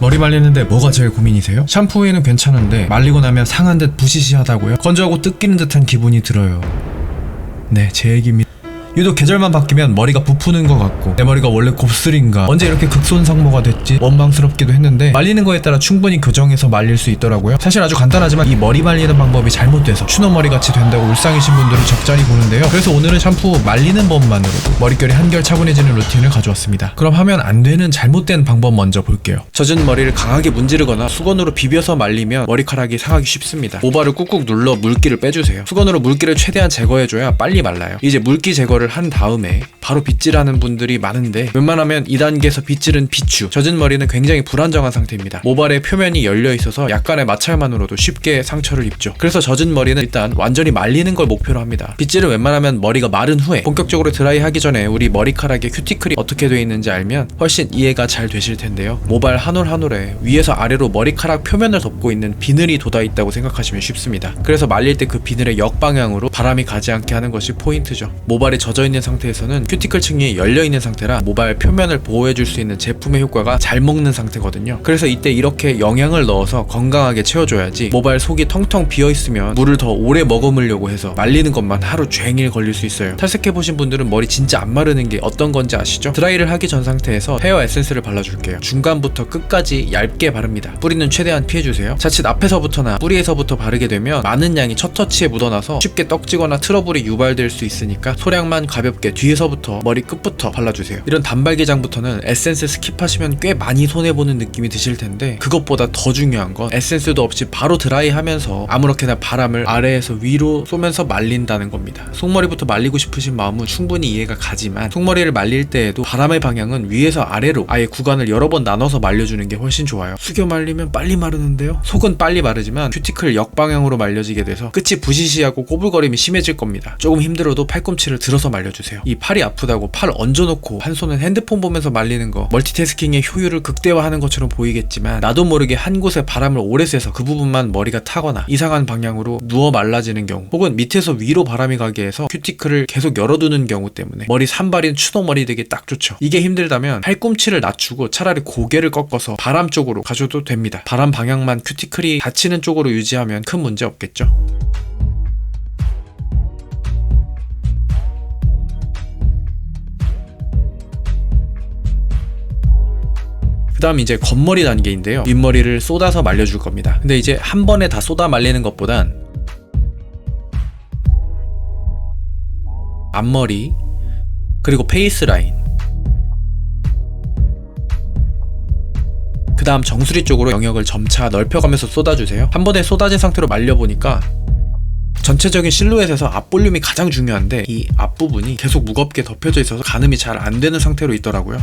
머리 말리는데 뭐가 제일 고민이세요? 샴푸 후에는 괜찮은데 말리고 나면 상한 듯 부시시하다고요? 건조하고 뜯기는 듯한 기분이 들어요. 네, 제 얘기입니다. 유독 계절만 바뀌면 머리가 부푸는 것 같고 내 머리가 원래 곱슬인가 언제 이렇게 극손상모가 됐지? 원망스럽기도 했는데 말리는 거에 따라 충분히 교정해서 말릴 수 있더라고요. 사실 아주 간단하지만 이 머리 말리는 방법이 잘못돼서 추노머리 같이 된다고 울상이신 분들을 적잖이 보는데요. 그래서 오늘은 샴푸 말리는 법만으로도 머릿결이 한결 차분해지는 루틴을 가져왔습니다. 그럼 하면 안 되는 잘못된 방법 먼저 볼게요. 젖은 머리를 강하게 문지르거나 수건으로 비벼서 말리면 머리카락이 상하기 쉽습니다. 모발을 꾹꾹 눌러 물기를 빼주세요. 수건으로 물기를 최대한 제거해줘야 빨리 말라요. 이제 물기 제거를 한 다음에 바로 빗질하는 분들이 많은데 웬만하면 2단계에서 빗질은 비추 젖은 머리는 굉장히 불안정한 상태입니다. 모발의 표면이 열려 있어서 약간의 마찰만으로도 쉽게 상처를 입죠. 그래서 젖은 머리는 일단 완전히 말리는 걸 목표로 합니다. 빗질은 웬만하면 머리가 마른 후에 본격적으로 드라이 하기 전에 우리 머리카락에 큐티클이 어떻게 되어 있는지 알면 훨씬 이해가 잘 되실 텐데요. 모발 한 올 한 올에 위에서 아래로 머리카락 표면을 덮고 있는 비늘이 돋아 있다고 생각하시면 쉽습니다. 그래서 말릴 때 그 비늘의 역방향으로 바람이 가지 않게 하는 것이 포인트죠. 모발이 젖어 있는 상태에서는 큐티클 층이 열려 있는 상태라 모발 표면을 보호해 줄 수 있는 제품의 효과가 잘 먹는 상태거든요. 그래서 이때 이렇게 영양을 넣어서 건강하게 채워줘야지 모발 속이 텅텅 비어 있으면 물을 더 오래 머금으려고 해서 말리는 것만 하루 종일 걸릴 수 있어요. 탈색해 보신 분들은 머리 진짜 안 마르는 게 어떤 건지 아시죠? 드라이를 하기 전 상태에서 헤어 에센스를 발라줄게요. 중간부터 끝까지 얇게 바릅니다. 뿌리는 최대한 피해주세요. 자칫 앞에서부터나 뿌리에서부터 바르게 되면 많은 양이 첫 터치에 묻어나서 쉽게 떡지거나 트러블이 유발될 수 있으니까 소량만 가볍게 뒤에서부터 머리 끝부터 발라주세요. 이런 단발기장부터는 에센스 스킵하시면 꽤 많이 손해보는 느낌이 드실 텐데 그것보다 더 중요한 건 에센스도 없이 바로 드라이하면서 아무렇게나 바람을 아래에서 위로 쏘면서 말린다는 겁니다. 속머리부터 말리고 싶으신 마음은 충분히 이해가 가지만 속머리를 말릴 때에도 바람의 방향은 위에서 아래로 아예 구간을 여러 번 나눠서 말려주는 게 훨씬 좋아요. 숙여 말리면 빨리 마르는데요. 속은 빨리 마르지만 큐티클 역방향으로 말려지게 돼서 끝이 부시시하고 꼬불거림이 심해질 겁니다. 조금 힘들어도 팔꿈치를 들어서 말려주세요. 이 팔이 아프다고 팔 얹어놓고 한 손은 핸드폰 보면서 말리는 거 멀티태스킹의 효율을 극대화하는 것처럼 보이겠지만 나도 모르게 한 곳에 바람을 오래 쐬서 그 부분만 머리가 타거나 이상한 방향으로 누워 말라지는 경우 혹은 밑에서 위로 바람이 가게 해서 큐티클을 계속 열어두는 경우 때문에 머리 산발인 추노 머리 되기 딱 좋죠. 이게 힘들다면 팔꿈치를 낮추고 차라리 고개를 꺾어서 바람 쪽으로 가셔도 됩니다. 바람 방향만 큐티클이 닫히는 쪽으로 유지하면 큰 문제 없겠죠. 그 다음 이제 겉머리 단계인데요. 윗머리를 쏟아서 말려줄 겁니다. 근데 이제 한 번에 다 쏟아 말리는 것보단 앞머리 그리고 페이스 라인 그 다음 정수리 쪽으로 영역을 점차 넓혀가면서 쏟아주세요. 한 번에 쏟아진 상태로 말려보니까 전체적인 실루엣에서 앞볼륨이 가장 중요한데 이 앞부분이 계속 무겁게 덮여져 있어서 가늠이 잘 안 되는 상태로 있더라고요.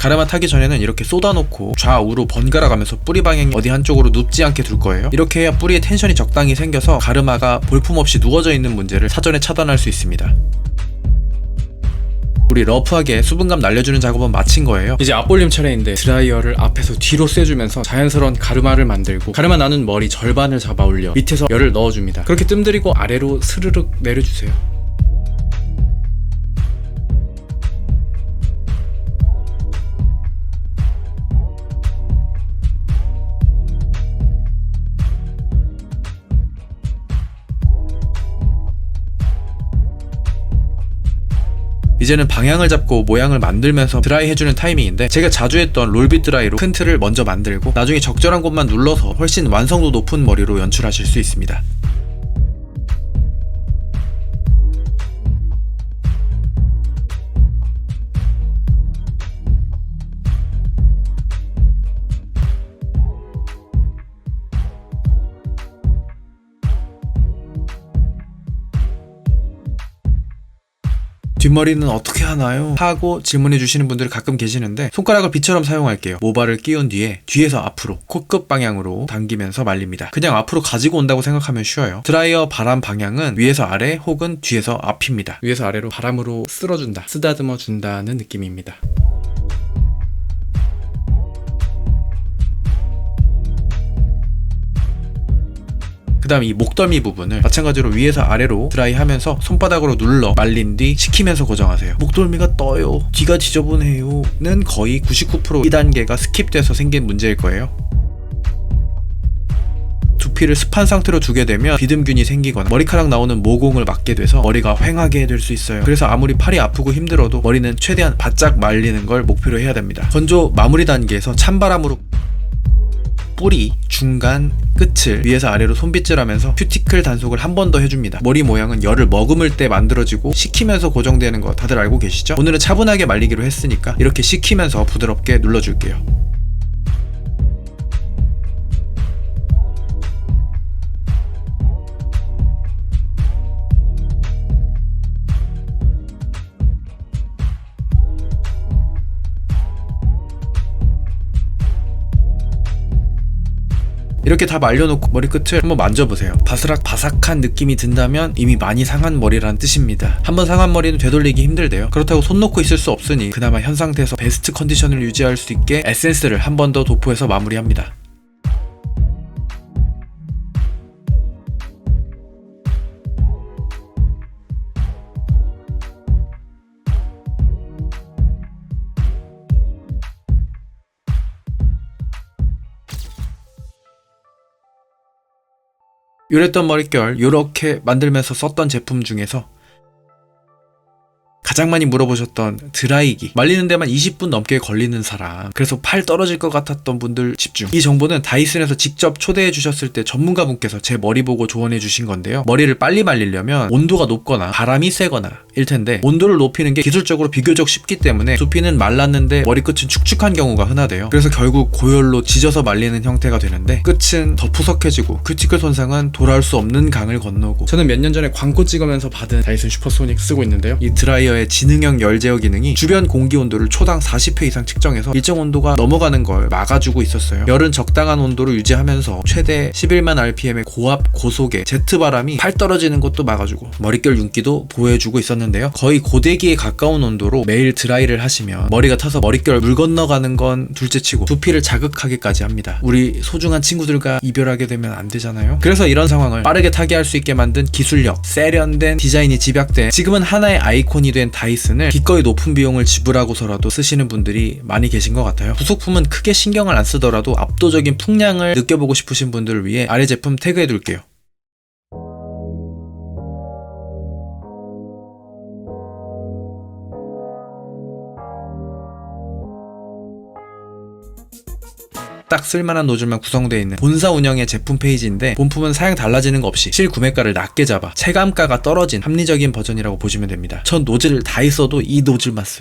가르마 타기 전에는 이렇게 쏟아놓고 좌우로 번갈아 가면서 뿌리 방향이 어디 한쪽으로 눕지 않게 둘 거예요. 이렇게 해야 뿌리에 텐션이 적당히 생겨서 가르마가 볼품없이 누워져 있는 문제를 사전에 차단할 수 있습니다. 우리 러프하게 수분감 날려주는 작업은 마친 거예요. 이제 앞볼륨 차례인데 드라이어를 앞에서 뒤로 쐬주면서 자연스러운 가르마를 만들고 가르마 나는 머리 절반을 잡아 올려 밑에서 열을 넣어줍니다. 그렇게 뜸들이고 아래로 스르륵 내려주세요. 이제는 방향을 잡고 모양을 만들면서 드라이 해주는 타이밍인데 제가 자주 했던 롤빗 드라이로 큰 틀을 먼저 만들고 나중에 적절한 곳만 눌러서 훨씬 완성도 높은 머리로 연출하실 수 있습니다. 뒷머리는 어떻게 하나요? 하고 질문해 주시는 분들이 가끔 계시는데 손가락을 빗처럼 사용할게요. 모발을 끼운 뒤에 뒤에서 앞으로 코끝 방향으로 당기면서 말립니다. 그냥 앞으로 가지고 온다고 생각하면 쉬워요. 드라이어 바람 방향은 위에서 아래 혹은 뒤에서 앞입니다. 위에서 아래로 바람으로 쓸어준다, 쓰다듬어 준다는 느낌입니다. 그 다음 이 목덜미 부분을 마찬가지로 위에서 아래로 드라이하면서 손바닥으로 눌러 말린 뒤 식히면서 고정하세요. 목덜미가 떠요. 뒤가 지저분해요는 거의 99% 2단계가 스킵돼서 생긴 문제일 거예요. 두피를 습한 상태로 두게 되면 비듬균이 생기거나 머리카락 나오는 모공을 맞게 돼서 머리가 휑하게 될 수 있어요. 그래서 아무리 팔이 아프고 힘들어도 머리는 최대한 바짝 말리는 걸 목표로 해야 됩니다. 건조 마무리 단계에서 찬바람으로 뿌리, 중간, 끝을 위에서 아래로 손빗질하면서 큐티클 단속을 한 번 더 해줍니다. 머리 모양은 열을 머금을 때 만들어지고 식히면서 고정되는 거 다들 알고 계시죠? 오늘은 차분하게 말리기로 했으니까 이렇게 식히면서 부드럽게 눌러줄게요. 이렇게 다 말려놓고 머리끝을 한번 만져보세요. 바스락 바삭한 느낌이 든다면 이미 많이 상한 머리라는 뜻입니다. 한번 상한 머리는 되돌리기 힘들대요. 그렇다고 손 놓고 있을 수 없으니 그나마 현 상태에서 베스트 컨디션을 유지할 수 있게 에센스를 한 번 더 도포해서 마무리합니다. 요랬던 머릿결 요렇게 만들면서 썼던 제품 중에서 가장 많이 물어보셨던 드라이기. 말리는 데만 20분 넘게 걸리는 사람. 그래서 팔 떨어질 것 같았던 분들 집중. 이 정보는 다이슨에서 직접 초대해 주셨을 때 전문가분께서 제 머리 보고 조언해 주신 건데요. 머리를 빨리 말리려면 온도가 높거나 바람이 세거나 일 텐데 온도를 높이는 게 기술적으로 비교적 쉽기 때문에 두피는 말랐는데 머리끝은 축축한 경우가 흔하대요. 그래서 결국 고열로 지져서 말리는 형태가 되는데 끝은 더 푸석해지고 큐티클 손상은 돌아올 수 없는 강을 건너고. 저는 몇 년 전에 광고 찍으면서 받은 다이슨 슈퍼소닉 쓰고 있는데요. 이 드라이어의 지능형 열 제어 기능이 주변 공기 온도를 초당 40회 이상 측정해서 일정 온도가 넘어가는 걸 막아주고 있었어요. 열은 적당한 온도로 유지하면서 최대 11만 rpm의 고압 고속의 제트 바람이 팔 떨어지는 것도 막아주고 머릿결 윤기도 보호해주고 있었는데요. 거의 고데기에 가까운 온도로 매일 드라이를 하시면 머리가 타서 머릿결 물 건너가는 건 둘째치고 두피를 자극하게까지 합니다. 우리 소중한 친구들과 이별하게 되면 안 되잖아요. 그래서 이런 상황을 빠르게 타게 할수 있게 만든 기술력 세련된 디자인이 집약된 지금은 하나의 아이콘이 된 다이슨을 기꺼이 높은 비용을 지불하고서라도 쓰시는 분들이 많이 계신 것 같아요. 부속품은 크게 신경을 안 쓰더라도 압도적인 풍량을 느껴보고 싶으신 분들을 위해 아래 제품 태그해 둘게요 딱 쓸만한 노즐만 구성되어 있는 본사 운영의 제품 페이지인데 본품은 사양 달라지는 거 없이 실구매가를 낮게 잡아 체감가가 떨어진 합리적인 버전이라고 보시면 됩니다. 전 노즐을 다 있어도 이 노즐만 써요.